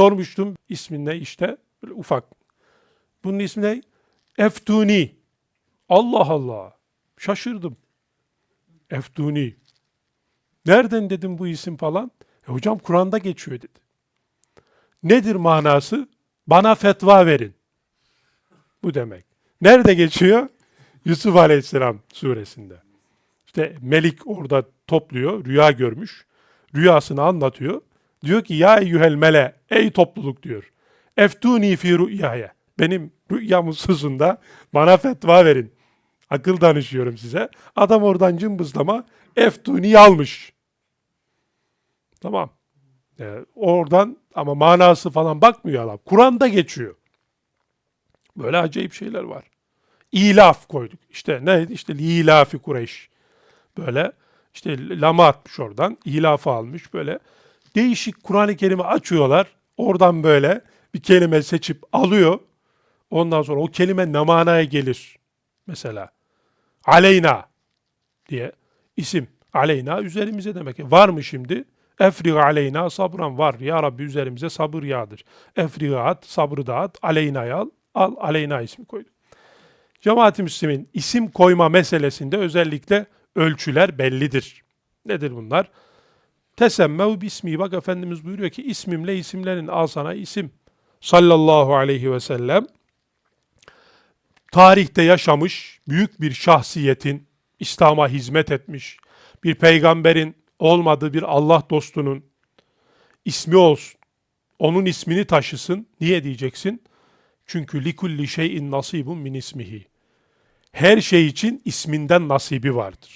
Sormuştum ismin ne işte böyle ufak. Bunun ismi ne? Eftuni. Allah Allah. Şaşırdım. Eftuni. Nereden dedim bu isim falan? E hocam Kur'an'da geçiyor dedi. Nedir manası? Bana fetva verin. Bu demek. Nerede geçiyor? Yusuf Aleyhisselam suresinde. İşte Melik orada topluyor, rüya görmüş. Rüyasını anlatıyor. Diyor ki ya eyyühel mele, ey topluluk diyor. Eftuni fi rüyaya. Benim rüyam hususunda bana fetva verin. Akıl danışıyorum size. Adam oradan cımbızlama Eftuni'yi almış. Tamam. Ee, oradan ama manası falan bakmıyor adam. Kur'an'da geçiyor. Böyle acayip şeyler var. İlaf koyduk. İşte ne? İşte ilafi Kureyş. Böyle işte lama atmış oradan. ilafı almış böyle. Değişik Kur'an-ı Kerim'i açıyorlar. Oradan böyle bir kelime seçip alıyor. Ondan sonra o kelime ne manaya gelir? Mesela aleyna diye isim. Aleyna üzerimize demek. Var mı şimdi? Efrig aleyna sabran var. Ya Rabbi üzerimize sabır yağdır. Efriga at, sabrı da at, aleyna'yı al. Al, aleyna ismi koyduk. Cemaat-i Müslümin isim koyma meselesinde özellikle ölçüler bellidir. Nedir bunlar? Tesemmev bismi. Bak Efendimiz buyuruyor ki ismimle isimlerin al sana isim. Sallallahu aleyhi ve sellem tarihte yaşamış büyük bir şahsiyetin İslam'a hizmet etmiş bir peygamberin olmadığı bir Allah dostunun ismi olsun. Onun ismini taşısın. Niye diyeceksin? Çünkü likulli şeyin nasibun min ismihi. Her şey için isminden nasibi vardır.